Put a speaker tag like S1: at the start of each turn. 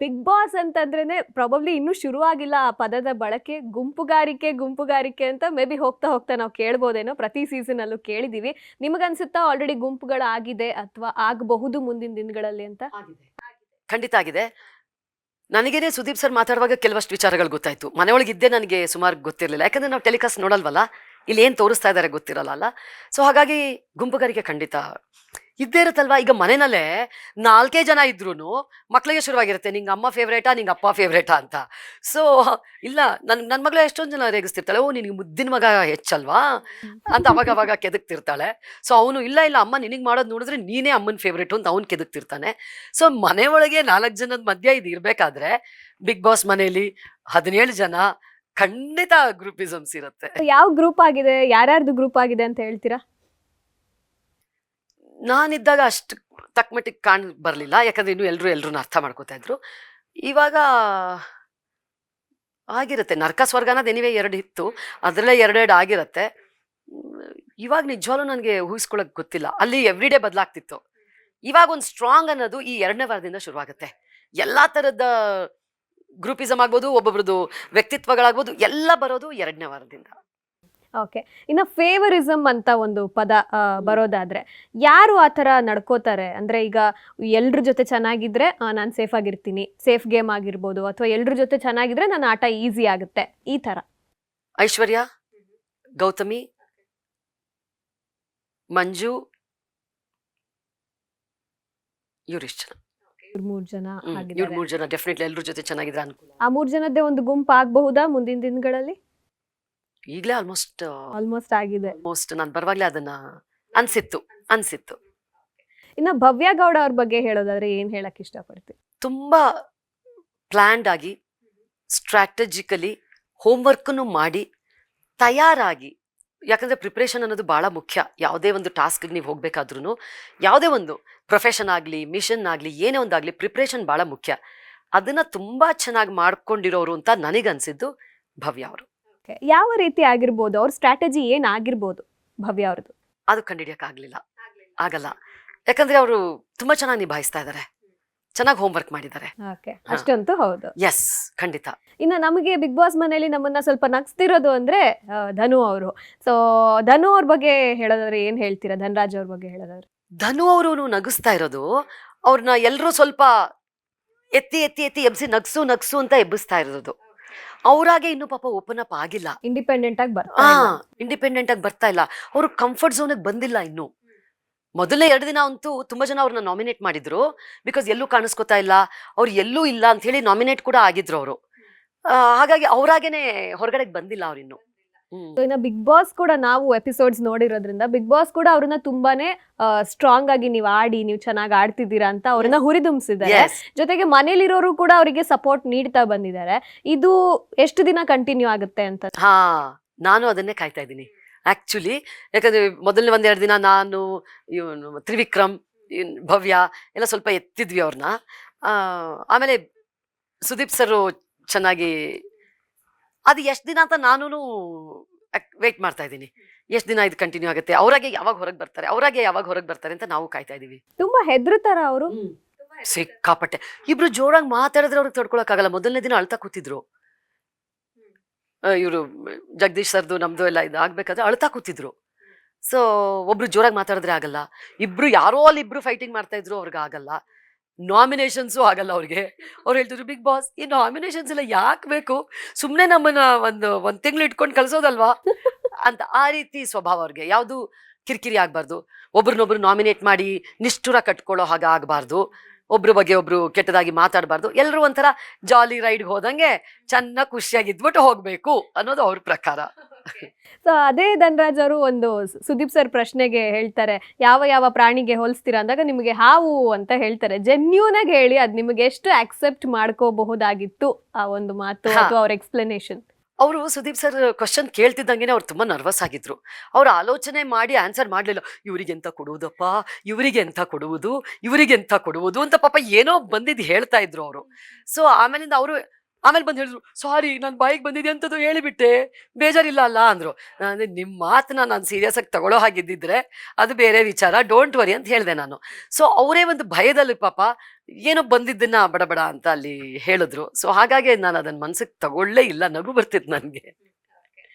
S1: Big boss ಅಂತಂದ್ರೆ probably ಇನ್ನೂ ಶುರುವಾಗಿಲ್ಲ ಆ ಪದದ ಬಳಕೆ. ಗುಂಪುಗಾರಿಕೆ ಗುಂಪುಗಾರಿಕೆ ಅಂತ ಮೇ ಬಿ ಹೋಗ್ತಾ ಹೋಗ್ತಾ ನಾವು ಕೇಳ್ಬೋದೇನೋ. ಪ್ರತಿ ಸೀಸನ್ ಅಲ್ಲೂ ಕೇಳಿದೀವಿ. ನಿಮಗನ್ಸುತ್ತಾ ಆಲ್ರೆಡಿ ಗುಂಪುಗಳಾಗಿದೆ ಅಥವಾ ಆಗಬಹುದು ಮುಂದಿನ ದಿನಗಳಲ್ಲಿ ಅಂತ?
S2: ಖಂಡಿತ ಆಗಿದೆ. ನನಗೇನೆ ಸುದೀಪ್ ಸರ್ ಮಾತಾಡುವಾಗ ಕೆಲವಷ್ಟು ವಿಚಾರಗಳು ಗೊತ್ತಾಯ್ತು. ಮನೆಯೊಳಗಿದ್ದೇ ನನಗೆ ಸುಮಾರು ಗೊತ್ತಿರಲಿಲ್ಲ. ಯಾಕಂದ್ರೆ ನಾವು ಟೆಲಿಕಾಸ್ಟ್ ನೋಡಲ್ವಲ್ಲ? ಇಲ್ಲಿ ಏನು ತೋರಿಸ್ತಾ ಇದ್ದಾರೆ ಗೊತ್ತಿರಲ್ಲ ಅಲ್ಲ? ಸೊ ಹಾಗಾಗಿ ಗುಂಪುಗಾರಿಕೆ ಖಂಡಿತ ಇದ್ದೇ ಇರುತ್ತಲ್ವಾ? ಈಗ ಮನೆಯಲ್ಲೇ ನಾಲ್ಕೇ ಜನ ಇದ್ರೂ ಮಕ್ಕಳಿಗೆ ಶುರುವಾಗಿರುತ್ತೆ. ನಿಂಗೆ ಅಮ್ಮ ಫೇವ್ರೇಟಾ ನಿಂಗೆ ಅಪ್ಪ ಫೇವ್ರೇಟಾ ಅಂತ. ಸೊ ಇಲ್ಲ, ನನ್ ನನ್ನ ಮಗಳು ಎಷ್ಟೊಂದು ಜನ ರೇಗಿಸ್ತಿರ್ತಾಳೆ. ಓ, ನಿನಗೆ ಮುದ್ದಿನ ಮಗ ಹೆಚ್ಚಲ್ವಾ? ಅಂತ ಅವಾಗ ಅವಾಗ ಕೆದಕ್ತಿರ್ತಾಳೆ. ಸೊ ಅವನು, ಇಲ್ಲ ಇಲ್ಲ, ಅಮ್ಮ ನಿನಗೆ ಮಾಡೋದು ನೋಡಿದ್ರೆ ನೀನೇ ಅಮ್ಮನ ಫೇವ್ರೇಟು ಅಂತ ಅವ್ನು ಕೆದಕ್ತಿರ್ತಾನೆ. ಸೊ ಮನೆ ಒಳಗೆ ನಾಲ್ಕು ಜನದ ಮಧ್ಯ ಇದು ಇರಬೇಕಾದ್ರೆ ಬಿಗ್ ಬಾಸ್ ಮನೆಯಲ್ಲಿ ಹದಿನೇಳು ಜನ ಖಂಡಿತ ಗ್ರೂಪಿಸಮ್ಸ್ ಇರುತ್ತೆ.
S1: ಯಾವ ಗ್ರೂಪ್ ಆಗಿದೆ? ಯಾರ್ಯಾರ್ದು ಗ್ರೂಪ್ ಆಗಿದೆ ಅಂತ ಹೇಳ್ತೀರಾ?
S2: ನಾನಿದ್ದಾಗ ಅಷ್ಟು ತಕ್ಕ ಮಟ್ಟಿಗೆ ಕಾಣ್ ಬರಲಿಲ್ಲ. ಯಾಕಂದ್ರೆ ಇನ್ನು ಎಲ್ಲರೂ ಎಲ್ಲರೂ ಅರ್ಥ ಮಾಡ್ಕೋತಾ ಇದ್ರು. ಇವಾಗ ಆಗಿರುತ್ತೆ. ನರ್ಕ ಸ್ವರ್ಗ ಅನ್ನೋದು ಎನಿವೆ ಎರಡು ಇತ್ತು. ಅದರಲ್ಲೇ ಎರಡೆರಡು ಆಗಿರುತ್ತೆ. ಇವಾಗ ನಿಜವಾಗ್ಲೂ ನನಗೆ ಊಹಿಸ್ಕೊಳಕ್ ಗೊತ್ತಿಲ್ಲ. ಅಲ್ಲಿ ಎವ್ರಿ ಡೇ ಬದಲಾಗ್ತಿತ್ತು. ಇವಾಗ ಒಂದು ಸ್ಟ್ರಾಂಗ್ ಅನ್ನೋದು ಈ ಎರಡನೇ ವಾರದಿಂದ ಶುರುವಾಗುತ್ತೆ. ಎಲ್ಲ ಥರದ ಗ್ರೂಪಿಸಮ್ ಆಗ್ಬೋದು, ಒಬ್ಬೊಬ್ರದ್ದು ವ್ಯಕ್ತಿತ್ವಗಳಾಗ್ಬೋದು, ಎಲ್ಲ ಬರೋದು ಎರಡನೇ ವಾರದಿಂದ.
S1: ಓಕೆ ಇನ್ನು ಫೇವರಿಸಮ್ ಅಂತ ಒಂದು ಪದ ಬರೋದಾದ್ರೆ ಯಾರು ಆ ಥರ ನಡ್ಕೋತಾರೆ? ಅಂದ್ರೆ ಈಗ ಎಲ್ರ ಜೊತೆ ಚೆನ್ನಾಗಿದ್ರೆ ನಾನು ಸೇಫ್ ಆಗಿರ್ತೀನಿ ಸೇಫ್ ಗೇಮ್ ಆಗಿರ್ಬೋದು ಅಥವಾ ಎಲ್ರ ಜೊತೆ ಚೆನ್ನಾಗಿದ್ರೆ ನನ್ನ ಆಟ ಈಸಿ ಆಗುತ್ತೆ ಈ ಥರ.
S2: ಐಶ್ವರ್ಯ ಗೌತಮಿ ಮಂಜು ಇವ್ರಿಷ್ಟು ಜನ.
S1: ಮೂರ್ ಜನ
S2: ಹ್ಮ್, ಇವ್ರು
S1: ಆಗಿದ್ದಾರೆ.
S2: ಮೂರು ಜನ ಡೆಫಿನೆಟ್ಲಿ ಎಲ್ಲರ ಜೊತೆ ಚೆನ್ನಾಗಿದ್ರೆ ಅನುಕೂಲ
S1: ಆ ಮೂರ್ ಜನದ್ದೇ ಒಂದು ಗುಂಪು ಆಗಬಹುದಾ ಮುಂದಿನ ದಿನಗಳಲ್ಲಿ?
S2: ಈಗಲೇ ಆಲ್ಮೋಸ್ಟ್
S1: ಆಲ್ಮೋಸ್ಟ್ ಆಗಿದೆ.
S2: ಆಲ್ಮೋಸ್ಟ್ ನಾನು ಬರುವಾಗಲೇ ಅದನ್ನ ಅನ್ಸಿತ್ತು ಅನ್ಸಿತ್ತು.
S1: ಇನ್ನು ಭವ್ಯ ಗೌಡ ಅವ್ರ ಬಗ್ಗೆ ಹೇಳೋದಾದ್ರೆ ಏನ್ ಹೇಳಕ್ ಇಷ್ಟಪಡ್ತೀವಿ
S2: ತುಂಬಾ ಪ್ಲ್ಯಾಂಡ್ ಆಗಿ ಸ್ಟ್ರಾಟಜಿಕಲಿ ಹೋಮ್ವರ್ಕನ್ನು ಮಾಡಿ ತಯಾರಾಗಿ ಯಾಕಂದ್ರೆ ಪ್ರಿಪ್ರೇಷನ್ ಅನ್ನೋದು ಬಹಳ ಮುಖ್ಯ. ಯಾವುದೇ ಒಂದು ಟಾಸ್ಕ್ಗೆ ನೀವು ಹೋಗಬೇಕಾದ್ರೂ ಯಾವುದೇ ಒಂದು ಪ್ರೊಫೆಷನ್ ಆಗಲಿ ಮಿಷನ್ ಆಗಲಿ ಏನೇ ಒಂದಾಗಲಿ ಪ್ರಿಪ್ರೇಷನ್ ಬಹಳ ಮುಖ್ಯ. ಅದನ್ನ ತುಂಬಾ ಚೆನ್ನಾಗಿ ಮಾಡ್ಕೊಂಡಿರೋರು ಅಂತ ನನಗನ್ಸಿದ್ದು ಭವ್ಯ ಅವರು.
S1: ಯಾವ ರೀತಿ ಆಗಿರ್ಬೋದು ಅವ್ರ ಸ್ಟ್ರಾಟಜಿ ಏನಾಗಿರ್ಬೋದು ಭವ್ಯ ಅವ್ರದ್ದು?
S2: ಅದು ಕಂಡುಹಿಡಿಯೋಕ್ಕಾಗಲಿಲ್ಲ. ಆಗಲ್ಲ. ಯಾಕಂದ್ರೆ ಅವರು ತುಂಬಾ ಚೆನ್ನಾಗಿ ನಿಭಾಯಿಸ್ತಾ ಇದ್ದಾರೆ ಚೆನ್ನಾಗಿ ಹೋಮ್ವರ್ಕ್ ಮಾಡಿದ್ದಾರೆ.
S1: ಓಕೆ. ಅಷ್ಟಂತೂ ಹೌದು.
S2: ಎಸ್ ಖಂಡಿತ.
S1: ಇನ್ನು ನಮಗೆ ಬಿಗ್ ಬಾಸ್ ಮನೆಯಲ್ಲಿ ನಮ್ಮನ್ನ ಸ್ವಲ್ಪ ನಗ್ಸ್ತಿರೋದು ಅಂದ್ರೆ ಆ, ಧನು ಅವರು. ಸೊ ಧನು ಅವ್ರ ಬಗ್ಗೆ ಹೇಳೋದಾದ್ರೆ ಏನ್ ಹೇಳ್ತೀರಾ? ಧನರಾಜ್ ಅವ್ರ ಬಗ್ಗೆ ಹೇಳೋದಾದ್ರೆ?
S2: ಧನು ಅವರು ನಗಿಸ್ತಾ ಇರೋದು. ಅವ್ರನ್ನ ಎಲ್ಲರೂ ಸ್ವಲ್ಪ ಎತ್ತಿ ಎತ್ತಿ ಎತ್ತಿ ಎಬ್ಸಿ ನಗ್ಸು ನಗ್ಸು ಅಂತ ಎಬ್ಬಿಸ್ತಾ ಇರೋದು. ಅವರಾಗೆ ಇನ್ನು ಪಾಪ ಓಪನ್ ಅಪ್ ಆಗಿಲ್ಲ.
S1: ಇಂಡಿಪೆಂಡೆಂಟ್ ಆಗಿ ಬರ್ತಾ.
S2: ಇಂಡಿಪೆಂಡೆಂಟ್ ಆಗಿ ಬರ್ತಾ ಇಲ್ಲ. ಅವರು ಕಂಫರ್ಟ್ ಝೋನ್ ಬಂದಿಲ್ಲ ಇನ್ನು. ಮೊದಲನೇ ಎರಡು ದಿನ ಅಂತೂ ತುಂಬಾ ಜನ ಅವ್ರನ್ನ ನಾಮಿನೇಟ್ ಮಾಡಿದ್ರು. ಬಿಕಾಸ್ ಎಲ್ಲೂ ಕಾಣಿಸ್ಕೊತಾ ಇಲ್ಲ. ಅವ್ರು ಎಲ್ಲೂ ಇಲ್ಲ ಅಂತ ಹೇಳಿ ನಾಮಿನೇಟ್ ಕೂಡ ಆಗಿದ್ರು ಅವರು. ಹಾಗಾಗಿ ಅವರಾಗೇನೆ ಹೊರಗಡೆಗೆ ಬಂದಿಲ್ಲ ಅವ್ರಿನ್ನು
S1: So, ಇನ್ನ ಬಿಗ್ ಬಾಸ್ ಕೂಡ ನಾವು ಎಪಿಸೋಡ್ಸ್ ನೋಡಿರೋದ್ರಿಂದ ಬಿಗ್ ಬಾಸ್ ಕೂಡ ಅವ್ರನ್ನ ತುಂಬಾನೇ ಸ್ಟ್ರಾಂಗ್ ಆಗಿ ನೀವು ಆಡಿ ನೀವು ಚೆನ್ನಾಗಿ ಆಡ್ತಿದ್ದೀರಾ ಅಂತ ಅವ್ರನ್ನ ಹುರಿದುಂಬಿಸಿದ್ದಾರೆ. ಜೊತೆಗೆ ಮನೇಲಿರೋರು ಕೂಡ ಅವರಿಗೆ ಸಪೋರ್ಟ್ ನೀಡ್ತಾ ಬಂದಿದ್ದಾರೆ. ಇದು ಎಷ್ಟು ದಿನ ಕಂಟಿನ್ಯೂ ಆಗುತ್ತೆ ಅಂತ?
S2: ಹಾ ನಾನು ಅದನ್ನೇ ಕಾಯ್ತಾ ಇದ್ದೀನಿ. ಆಕ್ಚುಲಿ ಯಾಕಂದ್ರೆ ಮೊದಲನೇ ಒಂದೆರಡು ದಿನ ನಾನು ಇವನು ತ್ರಿವಿಕ್ರಮ್ ಭವ್ಯ ಎಲ್ಲ ಸ್ವಲ್ಪ ಎತ್ತಿದ್ವಿ ಅವ್ರನ್ನ ಆಮೇಲೆ ಸುದೀಪ್ ಸರ್ ಚೆನ್ನಾಗಿ ಅದು ಎಷ್ಟು ದಿನ ಅಂತ ನಾನು ವೇಟ್ ಮಾಡ್ತಾ ಇದ್ದೀನಿ. ಎಷ್ಟು ದಿನ ಇದು ಕಂಟಿನ್ಯೂ ಆಗುತ್ತೆ? ಅವರಾಗೆ ಯಾವಾಗ ಹೊರಗೆ ಬರ್ತಾರೆ? ಅವರಾಗೆ ಯಾವಾಗ ಹೊರಗೆ ಬರ್ತಾರೆ ಅಂತ ನಾವು ಕಾಯ್ತಾ ಇದೀವಿ
S1: ತುಂಬಾ ಹೆದರ್ತಾರ ಅವರು?
S2: ಸಿಕ್ಕಾಪಟ್ಟೆ. ಇಬ್ರು ಜೋರಾಗಿ ಮಾತಾಡಿದ್ರೆ ಅವ್ರಿಗೆ ತಡ್ಕೊಳಕ್ಕಾಗಲ್ಲ. ಮೊದಲನೇ ದಿನ ಅಳ್ತಾ ಕೂತಿದ್ರು. ಇವರು ಜಗದೀಶ್ ಸರ್ದು ನಮ್ದು ಎಲ್ಲ ಇದು ಆಗ್ಬೇಕಾದ್ರೆ ಅಳ್ತಾ ಕೂತಿದ್ರು. ಸೊ ಒಬ್ರು ಜೋರಾಗಿ ಮಾತಾಡಿದ್ರೆ ಆಗಲ್ಲ. ಇಬ್ರು ಯಾರೋ ಅಲ್ಲಿ ಇಬ್ರು ಫೈಟಿಂಗ್ ಮಾಡ್ತಾ ಇದ್ರು ಅವ್ರಿಗೆ ಆಗಲ್ಲ. ನಾಮಿನೇಷನ್ಸು ಆಗಲ್ಲ ಅವ್ರಿಗೆ. ಅವ್ರು ಹೇಳ್ತಿದ್ರು ಬಿಗ್ ಬಾಸ್ ಈ ನಾಮಿನೇಷನ್ಸ್ ಎಲ್ಲ ಯಾಕೆ ಬೇಕು? ಸುಮ್ಮನೆ ನಮ್ಮನ್ನ ಒಂದು ಒಂದು ತಿಂಗಳು ಇಟ್ಕೊಂಡು ಕಳಿಸೋದಲ್ವಾ? ಅಂತ ಆ ರೀತಿ ಸ್ವಭಾವ ಅವ್ರಿಗೆ. ಯಾವುದು ಕಿರಿಕಿರಿ ಆಗಬಾರ್ದು. ಒಬ್ರನ್ನೊಬ್ರು ನಾಮಿನೇಟ್ ಮಾಡಿ ನಿಷ್ಠುರ ಕಟ್ಕೊಳ್ಳೋ ಹಾಗೆ ಆಗಬಾರ್ದು. ಒಬ್ರ ಬಗ್ಗೆ ಒಬ್ರು ಕೆಟ್ಟದಾಗಿ ಮಾತಾಡಬಾರ್ದು. ಎಲ್ಲರೂ ಒಂಥರ ಜಾಲಿ ರೈಡ್ಗೆ ಹೋದಂಗೆ ಚೆನ್ನಾಗಿ ಖುಷಿಯಾಗಿ ಇದ್ಬಿಟ್ಟು ಹೋಗಬೇಕು ಅನ್ನೋದು ಅವ್ರ ಪ್ರಕಾರ.
S1: ಸೊ ಅದೇ ಧನರಾಜ್ ಅವರು ಒಂದು ಸುದೀಪ್ ಸರ್ ಪ್ರಶ್ನೆಗೆ ಹೇಳ್ತಾರೆ ಯಾವ ಯಾವ ಪ್ರಾಣಿಗೆ ಹೋಲಿಸ್ತೀರಾ ಅಂದಾಗ ನಿಮಗೆ ಹಾವು ಅಂತ ಹೇಳ್ತಾರೆ. ಜೆನ್ಯೂನ್ ಆಗಿ ಹೇಳಿ ಅದ್ ನಿಮಗೆ ಎಷ್ಟು ಅಕ್ಸೆಪ್ಟ್ ಮಾಡ್ಕೋಬಹುದಾಗಿತ್ತು ಆ ಒಂದು ಮಾತು. ಅಥವಾ ಅವ್ರ ಎಕ್ಸ್ಪ್ಲನೇಷನ್
S2: ಅವರು ಸುದೀಪ್ ಸರ್ ಕ್ವಶನ್ ಕೇಳ್ತಿದ್ದಂಗೆ ಅವ್ರು ತುಂಬಾ ನರ್ವಸ್ ಆಗಿದ್ರು. ಅವ್ರು ಆಲೋಚನೆ ಮಾಡಿ ಆನ್ಸರ್ ಮಾಡ್ಲಿಲ್ಲ. ಇವರಿಗೆ ಎಂತ ಕೊಡುವುದಪ್ಪ? ಇವರಿಗೆ ಎಂತ ಕೊಡುವುದು? ಇವರಿಗೆ ಎಂತ ಕೊಡುವುದು? ಅಂತ ಪಾಪ ಏನೋ ಬಂದಿದ್ದು ಹೇಳ್ತಾ ಇದ್ರು ಅವರು. ಸೊ ಆಮೇಲಿಂದ ಅವರು ಆಮೇಲೆ ಬಂದು ಹೇಳಿದ್ರು ಸಾರಿ ನಾನು ಬಾಯಿಗೆ ಬಂದಿದೆ ಅಂತದ್ದು ಹೇಳಿಬಿಟ್ಟೆ. ಬೇಜಾರಿಲ್ಲ ಅಲ್ಲ? ಅಂದರು. ನಾನು ನಿಮ್ಮ ಮಾತನ್ನ ನಾನು ಸೀರಿಯಸ್ ಆಗಿ ತಗೊಳ್ಳೋ ಹಾಗಿದ್ದಿದ್ರೆ ಅದು ಬೇರೆ ವಿಚಾರ. ಡೋಂಟ್ ವರಿ ಅಂತ ಹೇಳಿದೆ ನಾನು. ಸೊ ಅವರೇ ಒಂದು ಭಯದಲ್ಲಿ ಪಾಪ ಏನೋ ಬಂದಿದ್ದನ್ನ ಬಡಬಡ ಬಡ ಅಂತ ಅಲ್ಲಿ ಹೇಳಿದ್ರು. ಸೊ ಹಾಗಾಗಿ ನಾನು ಅದನ್ನ ಮನ್ಸಿಗೆ ತಗೊಳ್ಳೇ ಇಲ್ಲ. ನಗು ಬರ್ತಿತ್ತು ನನಗೆ.